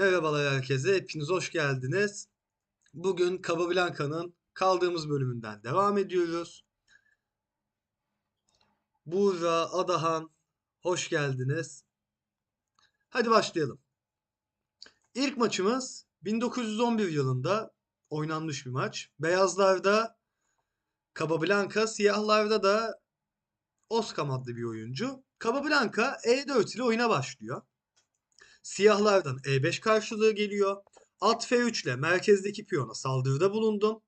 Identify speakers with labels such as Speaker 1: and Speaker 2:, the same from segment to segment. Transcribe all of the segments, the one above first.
Speaker 1: Merhabalar herkese, hepiniz hoş geldiniz. Bugün Casablanca'nın kaldığımız bölümünden devam ediyoruz. Buğra, Adahan, hoş geldiniz. Hadi başlayalım. İlk maçımız 1911 yılında oynanmış bir maç. Beyazlarda Casablanca, siyahlarda da Oskam adlı bir oyuncu. Casablanca E4 ile oyuna başlıyor. Siyahlardan E5 karşılığı geliyor. At F3 ile merkezdeki piyona saldırıda bulundum.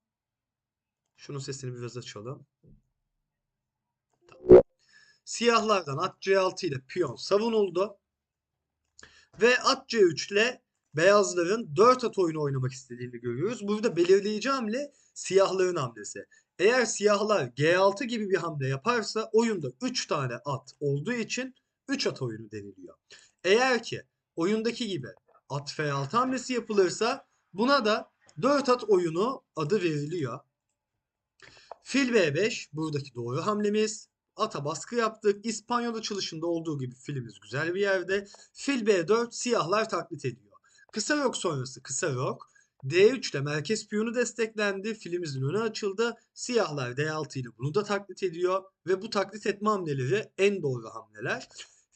Speaker 1: Şunun sesini biraz açalım. Siyahlardan at C6 ile piyon savunuldu. Ve at C3 ile beyazların 4 at oyunu oynamak istediğini görüyoruz. Burada belirleyici hamle siyahların hamlesi. Eğer siyahlar G6 gibi bir hamle yaparsa oyunda 3 tane at olduğu için 3 at oyunu deniliyor. Eğer ki oyundaki gibi at F6 hamlesi yapılırsa buna da 4 at oyunu adı veriliyor. Fil B5 buradaki doğru hamlemiz. Ata baskı yaptık. İspanyol açılışında olduğu gibi filimiz güzel bir yerde. Fil B4 siyahlar taklit ediyor. Kısa rok sonrası kısa rok. D3 ile merkez piyonu desteklendi. Filimizin önü açıldı. Siyahlar D6 ile bunu da taklit ediyor. Ve bu taklit etme hamleleri en doğru hamleler.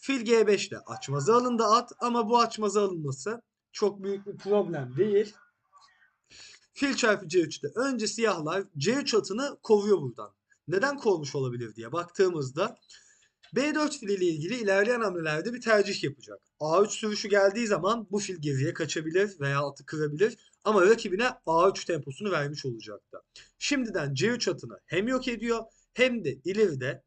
Speaker 1: Fil G5 ile açmazı alındı at ama bu açmazı alınması çok büyük bir problem değil. Fil çarpı C3'te önce siyahlar C3 atını kovuyor buradan. Neden kovmuş olabilir diye baktığımızda B4 fil ile ilgili ilerleyen hamlelerde bir tercih yapacak. A3 sürüşü geldiği zaman bu fil geriye kaçabilir veya atı kırabilir ama rakibine A3 temposunu vermiş olacaktı. Şimdiden C3 atını hem yok ediyor hem de ileride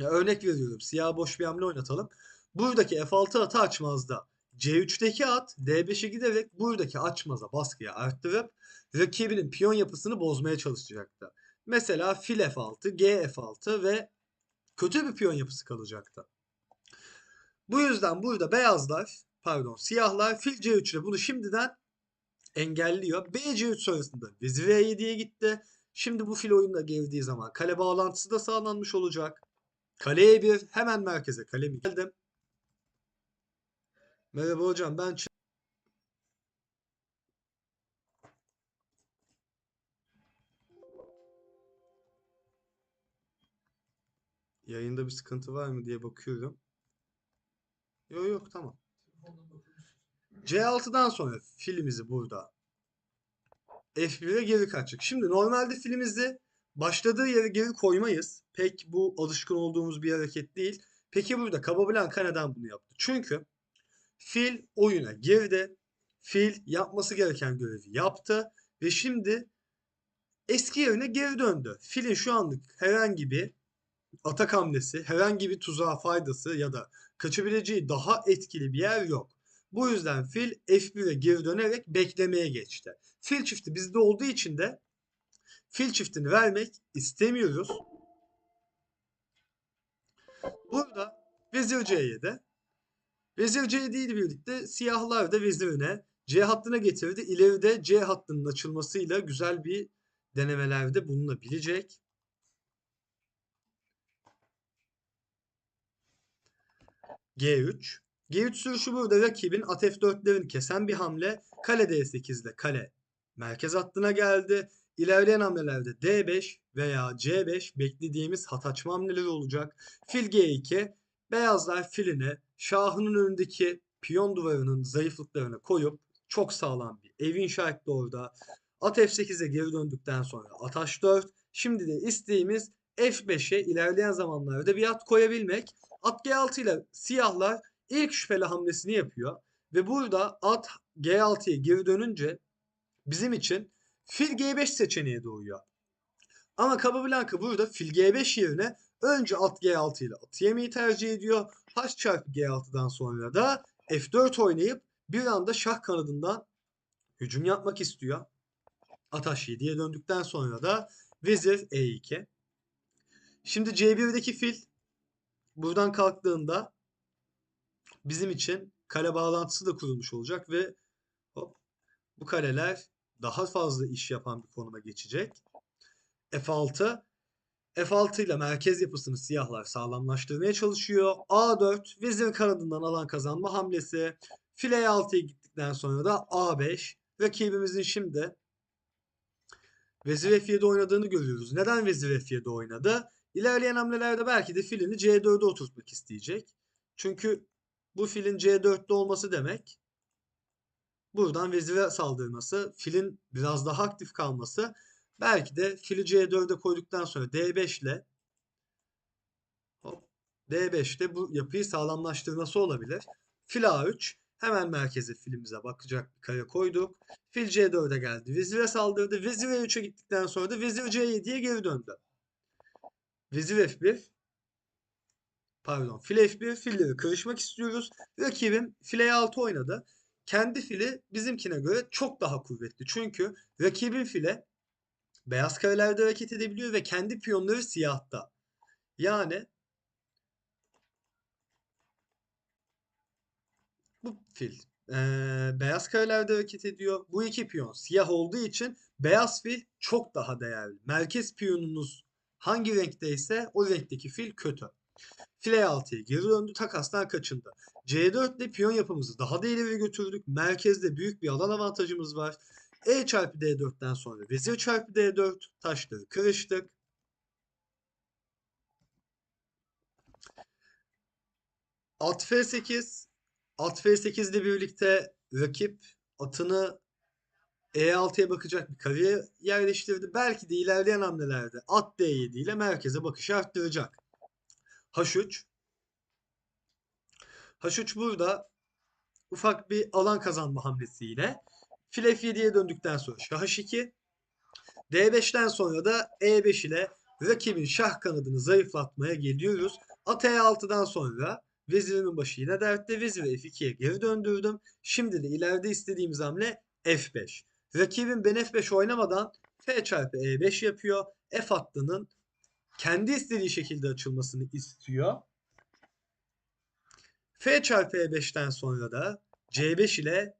Speaker 1: örnek veriyorum siyah boş bir hamle oynatalım. Buradaki F6 atı açmazda C3'teki at D5'e giderek buradaki açmaza baskıyı arttırıp rakibinin piyon yapısını bozmaya çalışacaktı. Mesela fil F6, G F6 ve kötü bir piyon yapısı kalacaktı. Bu yüzden burada beyazlar, pardon siyahlar fil C3 ile bunu şimdiden engelliyor. B C3 sonrasında vezir E7'ye gitti. Şimdi bu fil oyunda geldiği zaman kale bağlantısı da sağlanmış olacak. Kaleye bir hemen merkeze kalemi geldim. Merhaba hocam ben Yayında bir sıkıntı var mı diye bakıyorum. Yok yok tamam. C6'dan sonra filimizi burada F1'e geri kaçacak. Şimdi normalde filimizi başladığı yere geri koymayız. Pek bu alışkın olduğumuz bir hareket değil. Peki burada Casablanca neden bunu yaptı? Çünkü fil oyuna girdi. Fil yapması gereken görevi yaptı. Ve şimdi eski yerine geri döndü. Filin şu anlık herhangi bir atak hamlesi, herhangi bir tuzağa faydası ya da kaçabileceği daha etkili bir yer yok. Bu yüzden fil F1'e geri dönerek beklemeye geçti. Fil çifti bizde olduğu için de fil çiftini vermek istemiyoruz. Burada vezir C7. Vezir C7 ile birlikte siyahlar da vezirine C hattına getirdi. İleride C hattının açılmasıyla güzel bir denemelerde bulunabilecek. G3. G3 sürüşü burada rakibin at F4'lerini kesen bir hamle. Kale D8 ile kale merkez hattına geldi. İlerleyen hamlelerde D5 veya C5 beklediğimiz hat açma hamleleri olacak. Fil G2 beyazlar filine şahının önündeki piyon duvarının zayıflıklarını koyup çok sağlam bir ev inşa etti orada. At F8'e geri döndükten sonra at H4. Şimdi de isteğimiz F5'e ilerleyen zamanlarda bir at koyabilmek. At G6 ile siyahlar ilk şüpheli hamlesini yapıyor. Ve burada at G6'ya geri dönünce bizim için fil G5 seçeneği doğuyor. Ama Casablanca burada fil G5 yerine önce at G6 ile atı yemeyi tercih ediyor. H çarpı G6'dan sonra da F4 oynayıp bir anda şah kanadından hücum yapmak istiyor. At H7'ye döndükten sonra da vezir E2. Şimdi C1'deki fil buradan kalktığında bizim için kale bağlantısı da kurulmuş olacak ve hop, bu kaleler daha fazla iş yapan bir konuma geçecek. F6 F6 ile merkez yapısını siyahlar sağlamlaştırmaya çalışıyor. A4 vezir kanadından alan kazanma hamlesi. File 6'ya gittik. gittikten sonra da A5. Rakibimizin şimdi Vezir F7 oynadığını görüyoruz. Neden Vezir F7 oynadı? İlerleyen hamlelerde belki de filini C4'e oturtmak isteyecek. Çünkü bu filin C4'te olması demek buradan vezire saldırması, filin biraz daha aktif kalması belki de fili C4'e koyduktan sonra D5 ile hop, D5'te bu yapıyı sağlamlaştırması olabilir. Fil A3 hemen merkeze filimize bakacak bir kare koyduk. Fil C4'e geldi. Vezire saldırdı. Vezir E3'e gittikten sonra da vezir C7'ye geri döndü. Vezir F1 pardon fil F1 filleri kırışmak istiyoruz. Rakibim fil E6 oynadı. Kendi fili bizimkine göre çok daha kuvvetli. Çünkü rakibin file beyaz karelerde hareket edebiliyor ve kendi piyonları siyahta. Yani bu fil eee, beyaz karelerde hareket ediyor. Bu iki piyon siyah olduğu için beyaz fil çok daha değerli. Merkez piyonunuz hangi renkteyse o renkteki fil kötü. Fil E6'ya geri döndü. Takastan kaçındı. C4 ile piyon yapımızı daha da ileri götürdük. Merkezde büyük bir alan avantajımız var. E çarpı D4'ten sonra vezir çarpı D4 taşları kırıştık. At F8 At F8 ile birlikte rakip atını E6'ya bakacak bir kariye yerleştirdi. Belki de ilerleyen hamlelerde at D7 ile merkeze bakışı arttıracak. H3 H3 burada ufak bir alan kazanma hamlesiyle fil F7'ye döndükten sonra şah H2 D5'ten sonra da E5 ile rakibin şah kanadını zayıflatmaya geliyoruz. At E6'dan sonra vezirimin başı yine dertte. Veziri F2'ye geri döndürdüm. Şimdi de ileride istediğimiz hamle F5. Rakibim ben F5 oynamadan F çarpı E5 yapıyor. F hattının kendi istediği şekilde açılmasını istiyor. F çarpı E5'ten sonra da C5 ile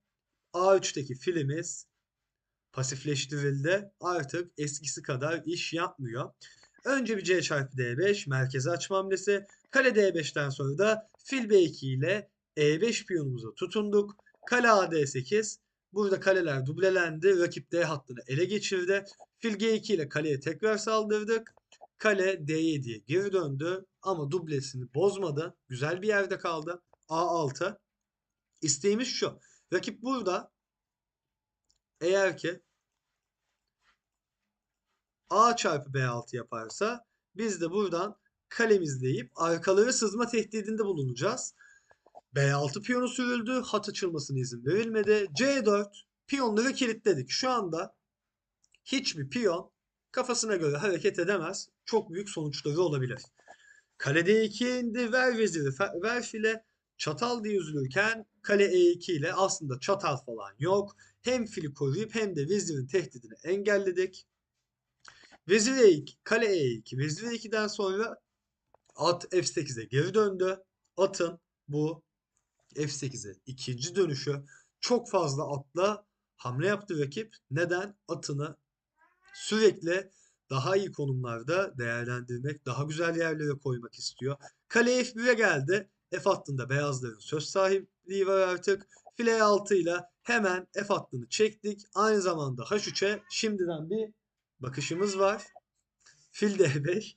Speaker 1: A3'teki filimiz pasifleştirildi. Artık eskisi kadar iş yapmıyor. Önce bir C çarpı D5 merkeze açma hamlesi. Kale D5'ten sonra da fil B2 ile E5 piyonumuza tutunduk. Kale AD8 burada kaleler dublelendi. Rakip D hattını ele geçirdi. Fil G2 ile kaleye tekrar saldırdık. Kale D7'ye geri döndü ama dublesini bozmadı. Güzel bir yerde kaldı. A6. İsteğimiz şu. Rakip burada eğer ki A çarpı B6 yaparsa biz de buradan kalemizleyip arkaları sızma tehdidinde bulunacağız. B6 piyonu sürüldü. Hat açılmasına izin verilmedi. C4 piyonları kilitledik. Şu anda hiçbir piyon kafasına göre hareket edemez. Çok büyük sonuçları olabilir. Kale D2 indi. Ver veziri. Ver file. Çatal diye üzülürken kale E2 ile aslında çatal falan yok. Hem fili koruyup hem de vezirin tehdidini engelledik. Vezir E2, kale E2, vezir E2'den sonra at F8'e geri döndü. Atın bu F8'e ikinci dönüşü çok fazla atla hamle yaptı rakip. Neden? Atını sürekli daha iyi konumlarda değerlendirmek, daha güzel yerlere koymak istiyor. Kale F1'e geldi. F hattında beyazların söz sahipliği var artık. File 6 ile hemen F hattını çektik. Aynı zamanda H3'e şimdiden bir bakışımız var. Fil D5.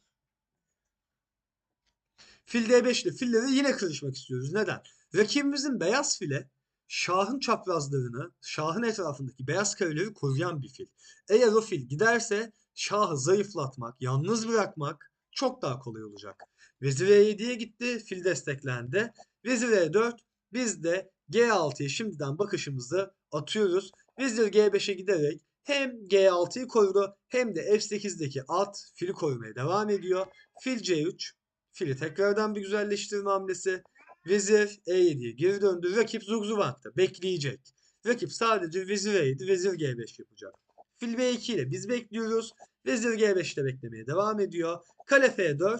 Speaker 1: Fil D5 ile filleri yine kırışmak istiyoruz. Neden? Rakibimizin beyaz file şahın çaprazlarını, şahın etrafındaki beyaz kareleri koruyan bir fil. Eğer o fil giderse şahı zayıflatmak, yalnız bırakmak çok daha kolay olacak. Vezir E7'ye gitti, fil desteklendi. Vezir E4, biz de G6'ya şimdiden bakışımızı atıyoruz. Vezir G5'e giderek hem G6'yı korudu hem de F8'deki at fili korumaya devam ediyor. Fil C3, fili tekrardan bir güzelleştirme hamlesi. Vezir E7'ye geri döndü. Rakip Zugzuvang'da bekleyecek. Rakip sadece vezir E7, vezir G5 yapacak. Fil B2 ile biz bekliyoruz. Vezir G5 ile beklemeye devam ediyor. Kale F4,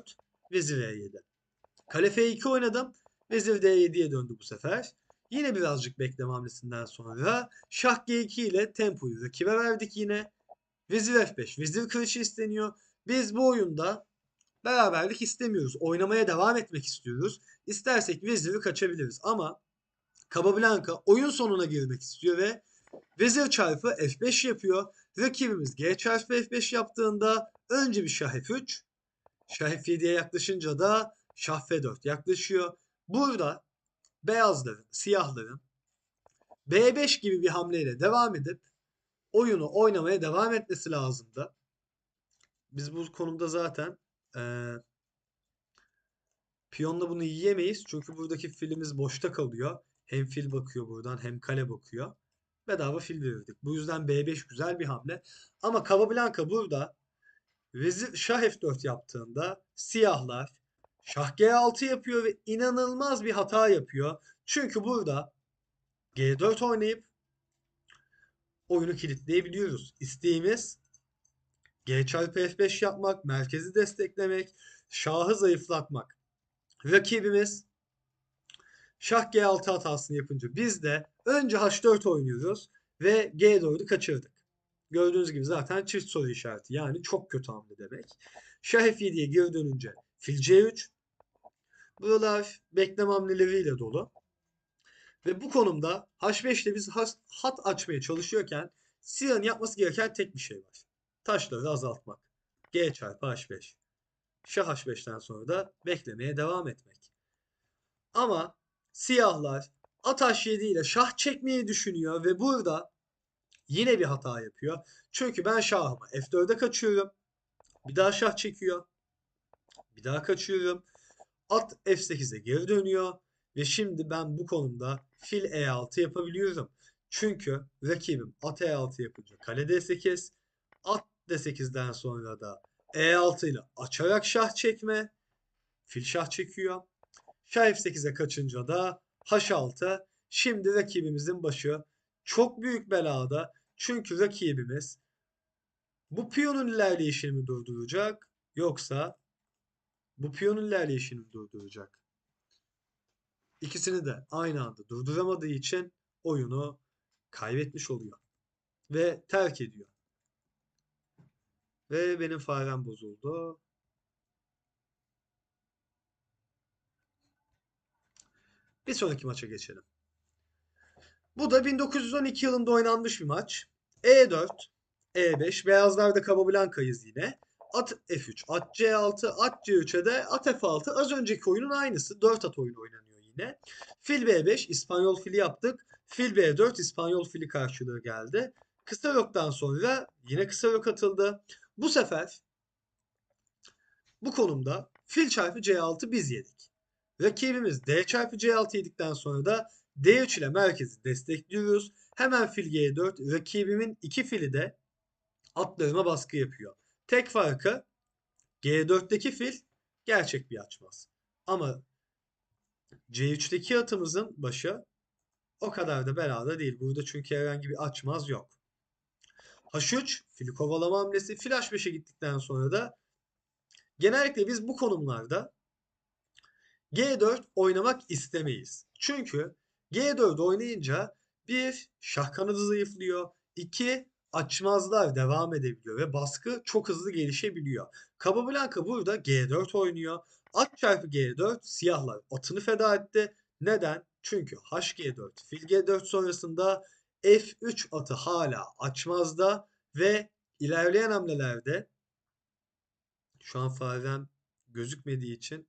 Speaker 1: vezir E7. Kale F2 oynadım. Vezir D7'ye döndü bu sefer. Yine birazcık bekleme hamlesinden sonra şah G2 ile tempoyu rakibe verdik yine. Vezir F5, vezir kırışı isteniyor. Biz bu oyunda beraberlik istemiyoruz. Oynamaya devam etmek istiyoruz. İstersek veziri kaçabiliriz ama Capablanca oyun sonuna girmek istiyor ve vezir çarpı F5 yapıyor. Rakibimiz G çarpı F5 yaptığında önce bir şah F3, şah F7'ye yaklaşınca da şah F4 yaklaşıyor. Burada beyazların, siyahların B5 gibi bir hamleyle devam edip oyunu oynamaya devam etmesi lazımdı. Biz bu konuda zaten eee piyonla bunu yiyemeyiz. Çünkü buradaki filimiz boşta kalıyor. Hem fil bakıyor buradan hem kale bakıyor. Bedava fil verirdik. Bu yüzden B5 güzel bir hamle. Ama Capablanca burada vezir şah F4 yaptığında siyahlar şah G6 yapıyor ve inanılmaz bir hata yapıyor. Çünkü burada G4 oynayıp oyunu kilitleyebiliyoruz. İsteğimiz G çarpı F5 yapmak, merkezi desteklemek, şahı zayıflatmak. Rakibimiz şah G6 hatasını yapınca biz de önce H4 oynuyoruz ve G4'ü kaçırdık. Gördüğünüz gibi zaten çift soru işareti yani çok kötü hamle demek. Şah F7'ye geri dönünce fil C3. Buralar bekleme hamleleriyle dolu. Ve bu konumda H5'te biz hat açmaya çalışıyorken Siyah'ın yapması gereken tek bir şey var. Taşları azaltmak. G çarpı H5. Şah H5'ten sonra da beklemeye devam etmek. Ama siyahlar at H7 ile şah çekmeyi düşünüyor ve burada yine bir hata yapıyor. Çünkü ben şahımı F4'e kaçıyorum. Bir daha şah çekiyor. Bir daha kaçıyorum. At F8'e geri dönüyor. Ve şimdi ben bu konumda fil E6 yapabiliyorum. Çünkü rakibim at E6 yapınca kale D8, at D8'den sonra da E6 ile açarak şah çekme. Fil şah çekiyor. Şah F8'e kaçınca da H6. Şimdi rakibimizin başı çok büyük belada. Çünkü rakibimiz bu piyonun ilerleyişini mi durduracak yoksa bu piyonun ilerleyişini mi durduracak? İkisini de aynı anda durduramadığı için oyunu kaybetmiş oluyor. Ve terk ediyor. Ve benim farem bozuldu. Bir sonraki maça geçelim. Bu da 1912 yılında oynanmış bir maç. E4, E5. Beyazlarda Capablanca'yız yine. At F3, at C6, at C3'e de at F6. Az önceki oyunun aynısı. 4 at oyunu oynanıyor yine. Fil B5, İspanyol fili yaptık. Fil B4, İspanyol fili karşılığı geldi. Kısa roktan sonra yine kısa rok atıldı. Bu sefer bu konumda fil çarpı C6 biz yedik. Rakibimiz D çarpı C6 yedikten sonra da D3 ile merkezi destekliyoruz. Hemen fil G4. Rakibimin iki fili de atlarıma baskı yapıyor. Tek farkı G4'teki fil gerçek bir açmaz. Ama C3'teki atımızın başı o kadar da belada değil. Burada çünkü herhangi bir açmaz yok. H3 fili kovalama hamlesi. Fil H5'e gittikten sonra da genellikle biz bu konumlarda G4 oynamak istemeyiz. Çünkü G4 oynayınca bir şah kanadı zayıflıyor. iki açmazlar devam edebiliyor ve baskı çok hızlı gelişebiliyor. Capablanca burada G4 oynuyor. At çarpı G4 siyahlar atını feda etti. Neden? Çünkü HG4 fil G4 sonrasında F3 atı hala açmazda ve ilerleyen hamlelerde şu an farem gözükmediği için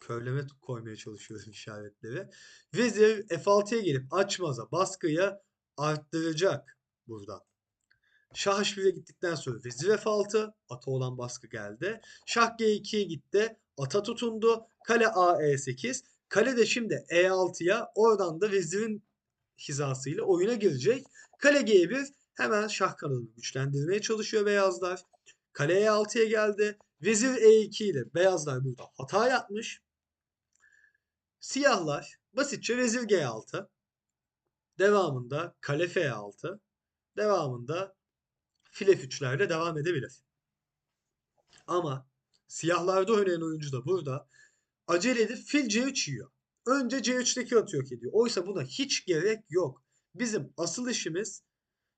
Speaker 1: körleme koymaya çalışıyorum işaretleri. Vezir F6'ya gelip açmaza baskıyı arttıracak burada. Şah H1'e gittikten sonra vezir F6 ata olan baskı geldi. Şah G2'ye gitti. Ata tutundu. Kale A E8. Kale de şimdi E6'ya oradan da vezirin hizasıyla oyuna girecek. Kale G1 hemen şah kanalını güçlendirmeye çalışıyor beyazlar. Kale E6'ya geldi. Vezir E2 ile beyazlar burada hata yapmış. Siyahlar basitçe vezir G6. Devamında kale F6. Devamında fil F3'lerle devam edebilir. Ama siyahlarda oynayan oyuncu da burada acele edip fil C3 yiyor. Önce C3'teki atı yok ediyor. Oysa buna hiç gerek yok. Bizim asıl işimiz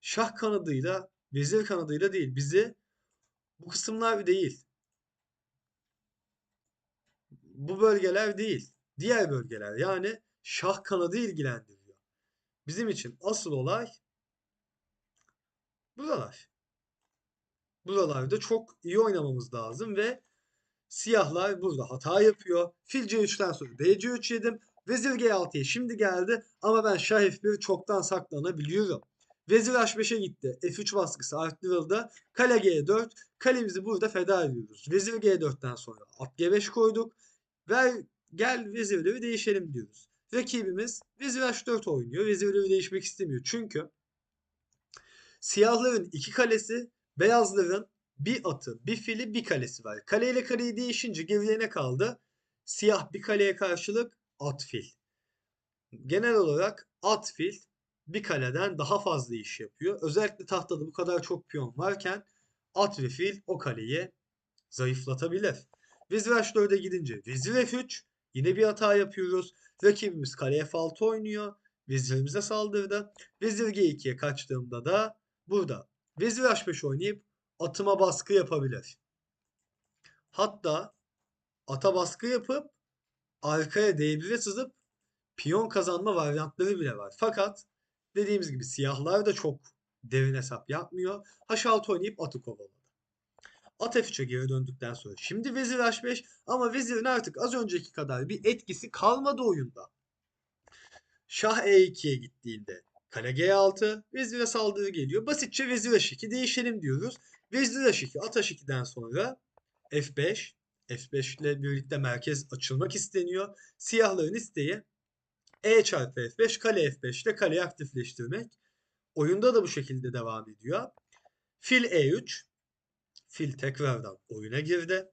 Speaker 1: şah kanadıyla, vezir kanadıyla değil. Bizi bu kısımlar değil. Bu bölgeler değil. Diğer bölgeler yani şah kanadı ilgilendiriyor. bizim için asıl olay buralar. Buralarda çok iyi oynamamız lazım ve siyahlar burada hata yapıyor. Fil C3'ten sonra BC3 yedim. Vezir G6'ya şimdi geldi ama ben Şah F1 çoktan saklanabiliyorum. Vezir H5'e gitti. F3 baskısı arttırıldı. Kale G4. Kalemizi burada feda ediyoruz. Vezir G4'ten sonra at G5 koyduk. Ver gel vezirleri değişelim diyoruz. Rakibimiz vezir H4 oynuyor. Vezirleri değişmek istemiyor. Çünkü siyahların iki kalesi, beyazların bir atı, bir fili, bir kalesi var. Kale ile kareyi değişince geriye kaldı? Siyah bir kaleye karşılık at fil. Genel olarak at fil bir kaleden daha fazla iş yapıyor. Özellikle tahtada bu kadar çok piyon varken at ve fil o kaleyi zayıflatabilir. Vezir H4'e gidince vezir F3 yine bir hata yapıyoruz. Rakibimiz kale F6 oynuyor. Vezirimize saldırdı. Vezir G2'ye kaçtığımda da burada vezir H5 oynayıp atıma baskı yapabilir. Hatta ata baskı yapıp arkaya D1'e sızıp piyon kazanma varyantları bile var. Fakat dediğimiz gibi siyahlar da çok derin hesap yapmıyor. H6 oynayıp atı kovaladı. At F3'e geri döndükten sonra şimdi vezir H5 ama vezirin artık az önceki kadar bir etkisi kalmadı oyunda. Şah E2'ye gittiğinde kale G6 vezire saldırı geliyor. Basitçe vezir H2 değişelim diyoruz. Vezir H2 at H2'den sonra F5 F5 ile birlikte merkez açılmak isteniyor. Siyahların isteği E çarpı F5 kale F5 ile kaleyi aktifleştirmek. Oyunda da bu şekilde devam ediyor. Fil E3 Fil tekrardan oyuna girdi.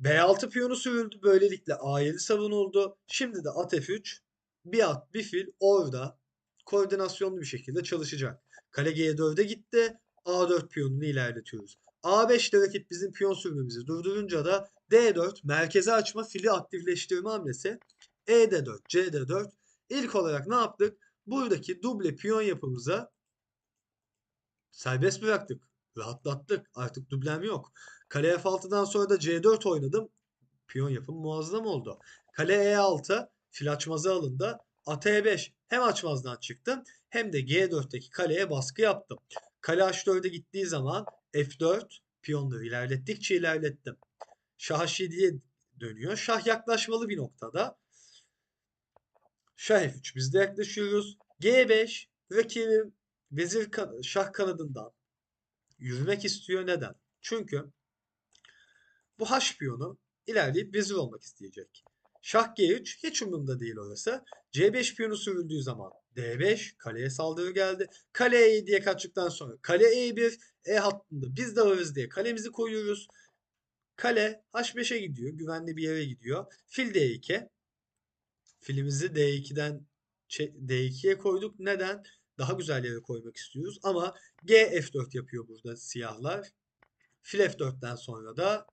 Speaker 1: B6 piyonu sürüldü. Böylelikle A7 savunuldu. Şimdi de at F3 bir at bir fil orada koordinasyonlu bir şekilde çalışacak. Kale G4'e gitti. A4 piyonunu ilerletiyoruz. A5'te rakip bizim piyon sürmemizi durdurunca da D4 merkeze açma fili aktifleştirme hamlesi. ED4, CD4 ilk olarak ne yaptık? Buradaki duble piyon yapımıza serbest bıraktık. Rahatlattık. Artık dublem yok. Kale F6'dan sonra da C4 oynadım. Piyon yapım muazzam oldu. Kale E6 fil açmazı alındı. At E5 hem açmazdan çıktım hem de G4'teki kaleye baskı yaptım. Kale H4'e gittiği zaman F4 piyonları ilerlettikçe ilerlettim. Şah H7'ye dönüyor. Şah yaklaşmalı bir noktada. Şah F3 biz de yaklaşıyoruz. G5 rakibim vezir kan şah kanadından yürümek istiyor. Neden? Çünkü bu H piyonu ilerleyip vezir olmak isteyecek. Şah G3 hiç umurumda değil orası. C5 piyonu sürüldüğü zaman D5 kaleye saldırı geldi. Kale E7'ye kaçtıktan sonra kale E1 E hattında biz de varız diye kalemizi koyuyoruz. Kale H5'e gidiyor. Güvenli bir yere gidiyor. Fil D2. Filimizi D2'den D2'ye koyduk. Neden? Daha güzel yere koymak istiyoruz. Ama G F4 yapıyor burada siyahlar. Fil F4'ten sonra da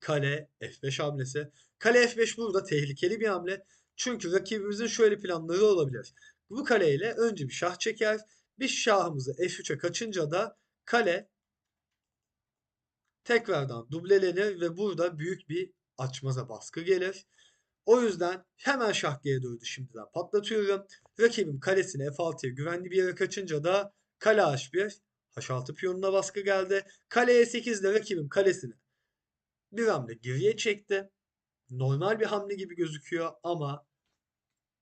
Speaker 1: kale F5 hamlesi. Kale F5 burada tehlikeli bir hamle. Çünkü rakibimizin şöyle planları olabilir. Bu kaleyle önce bir şah çeker. Bir şahımızı F3'e kaçınca da kale tekrardan dublelenir ve burada büyük bir açmaza baskı gelir. O yüzden hemen şah G4'ü şimdiden patlatıyorum. Rakibim kalesini F6'ya güvenli bir yere kaçınca da kale H1 H6 piyonuna baskı geldi. Kale E8 ile rakibim kalesini bir hamle geriye çekti. Normal bir hamle gibi gözüküyor ama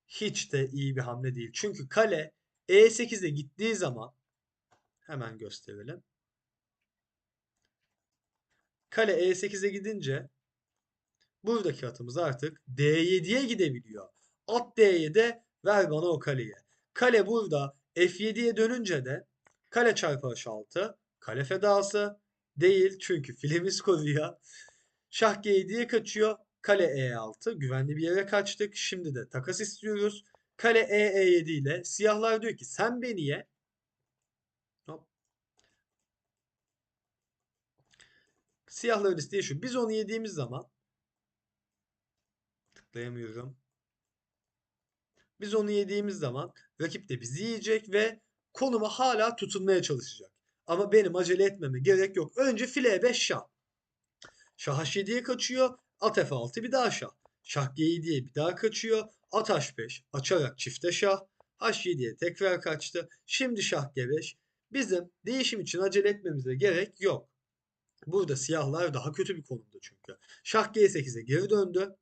Speaker 1: hiç de iyi bir hamle değil. Çünkü kale E8'e gittiği zaman hemen gösterelim. Kale E8'e gidince buradaki atımız artık D7'ye gidebiliyor. At D7'e ver bana o kaleyi. Kale burada F7'ye dönünce de kale çarpı H6 kale fedası değil çünkü filemiz koruyor. Şah G7'ye kaçıyor. Kale E6 güvenli bir yere kaçtık. Şimdi de takas istiyoruz. Kale E E7 ile siyahlar diyor ki sen beni ye. Hop. Siyahların isteği şu. Biz onu yediğimiz zaman tıklayamıyorum. Biz onu yediğimiz zaman rakip de bizi yiyecek ve konuma hala tutunmaya çalışacak. Ama benim acele etmeme gerek yok. Önce file 5 şah. Şah H7'ye kaçıyor. At F6 bir daha şah. Şah G7'ye bir daha kaçıyor. At H5 açarak çifte şah. H7'ye tekrar kaçtı. Şimdi şah G5. Bizim değişim için acele etmemize gerek yok. Burada siyahlar daha kötü bir konumda çünkü. Şah G8'e geri döndü.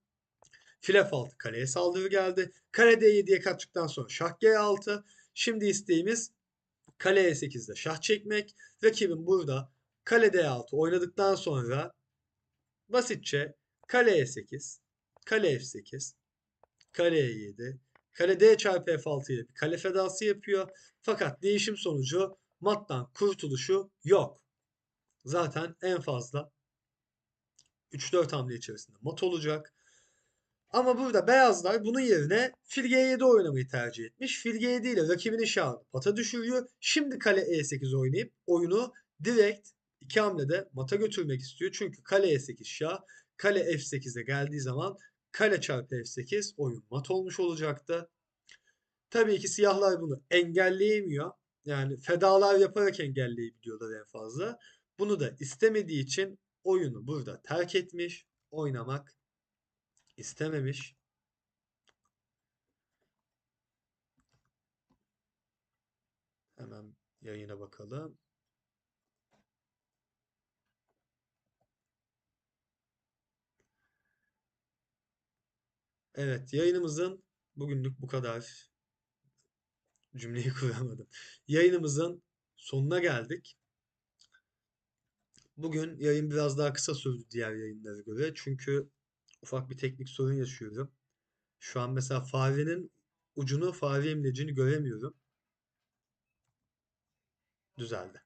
Speaker 1: File F6 kaleye saldırı geldi. Kale D7'ye kaçtıktan sonra şah G6. Şimdi isteğimiz kale E8'de şah çekmek. Rakibin burada kale D6 oynadıktan sonra basitçe kale E8, kale F8, kale E7, kale D çarpı F6 ile bir kale fedası yapıyor. Fakat değişim sonucu mattan kurtuluşu yok. Zaten en fazla 3-4 hamle içerisinde mat olacak. Ama burada beyazlar bunun yerine fil G7 oynamayı tercih etmiş. Fil G7 ile rakibinin şahını pata düşürüyor. Şimdi kale E8 oynayıp oyunu direkt iki hamlede mata götürmek istiyor. Çünkü kale E8 şah, kale F8'e geldiği zaman kale çarpı F8 oyun mat olmuş olacaktı. Tabii ki siyahlar bunu engelleyemiyor. Yani fedalar yaparak engelleyebiliyorlar en fazla. Bunu da istemediği için oyunu burada terk etmiş. Oynamak istememiş. Hemen yayına bakalım. Evet, yayınımızın bugünlük bu kadar. Cümleyi kuramadım. Yayınımızın sonuna geldik. Bugün yayın biraz daha kısa sürdü diğer yayınlara göre. Çünkü ufak bir teknik sorun yaşıyorum. Şu an mesela farenin ucunu, fare imlecini göremiyorum. Düzeldi.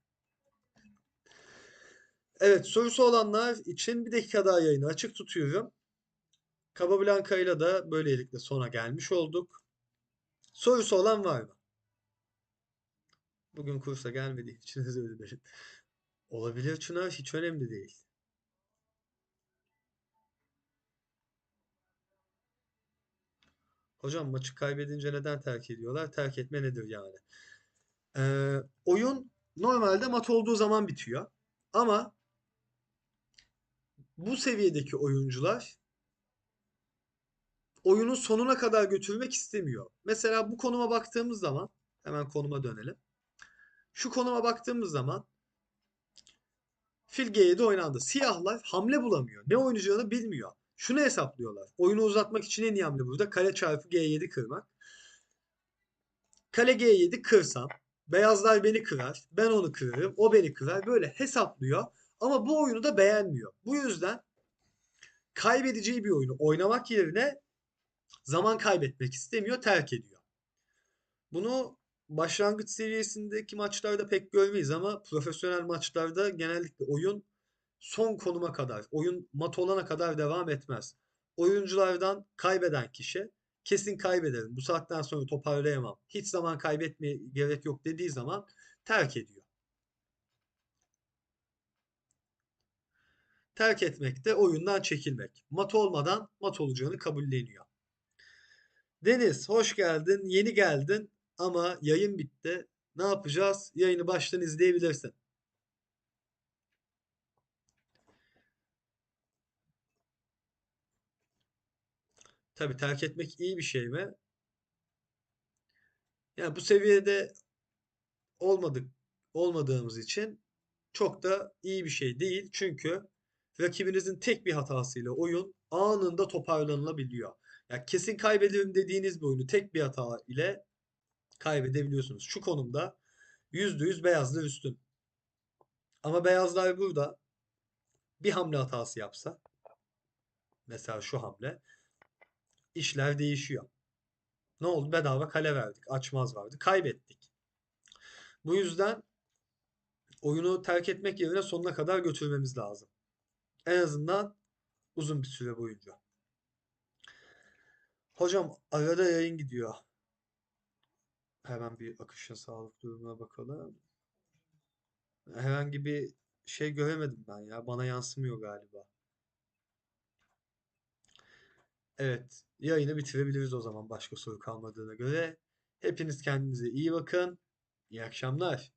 Speaker 1: Evet, sorusu olanlar için bir dakika daha yayını açık tutuyorum. Capablanca ile de böylelikle sona gelmiş olduk. Sorusu olan var mı? Bugün kursa gelmediği için özür dilerim. Olabilir Çınar, hiç önemli değil. Hocam maçı kaybedince neden terk ediyorlar? Terk etme nedir yani? Ee, oyun normalde mat olduğu zaman bitiyor. Ama bu seviyedeki oyuncular oyunun sonuna kadar götürmek istemiyor. Mesela bu konuma baktığımız zaman hemen konuma dönelim. Şu konuma baktığımız zaman fil G7 oynandı. Siyahlar hamle bulamıyor. Ne oynayacağını bilmiyor. Şunu hesaplıyorlar. Oyunu uzatmak için en iyi hamle burada kale çarpı G7 kırmak. Kale G7 kırsam beyazlar beni kırar. Ben onu kırarım. O beni kırar. Böyle hesaplıyor. Ama bu oyunu da beğenmiyor. Bu yüzden kaybedeceği bir oyunu oynamak yerine zaman kaybetmek istemiyor, terk ediyor. Bunu başlangıç seviyesindeki maçlarda pek görmeyiz ama profesyonel maçlarda genellikle oyun son konuma kadar, oyun mat olana kadar devam etmez. Oyunculardan kaybeden kişi kesin kaybederim. Bu saatten sonra toparlayamam. Hiç zaman kaybetmeye gerek yok dediği zaman terk ediyor. Terk etmek de oyundan çekilmek. Mat olmadan mat olacağını kabulleniyor. Deniz hoş geldin. Yeni geldin ama yayın bitti. Ne yapacağız? Yayını baştan izleyebilirsin. Tabii terk etmek iyi bir şey mi? Yani bu seviyede olmadık olmadığımız için çok da iyi bir şey değil. Çünkü rakibinizin tek bir hatasıyla oyun anında toparlanılabiliyor. Yani kesin kaybederim dediğiniz bir oyunu tek bir hata ile kaybedebiliyorsunuz. Şu konumda %100 beyazlar üstün. Ama beyazlar burada bir hamle hatası yapsa mesela şu hamle işler değişiyor. Ne oldu? Bedava kale verdik. Açmaz vardı. Kaybettik. Bu yüzden oyunu terk etmek yerine sonuna kadar götürmemiz lazım. En azından uzun bir süre boyunca. Hocam arada yayın gidiyor. Hemen bir akışın sağlık durumuna bakalım. Herhangi bir şey göremedim ben ya. Bana yansımıyor galiba. Evet, yayını bitirebiliriz o zaman başka soru kalmadığına göre. Hepiniz kendinize iyi bakın. İyi akşamlar.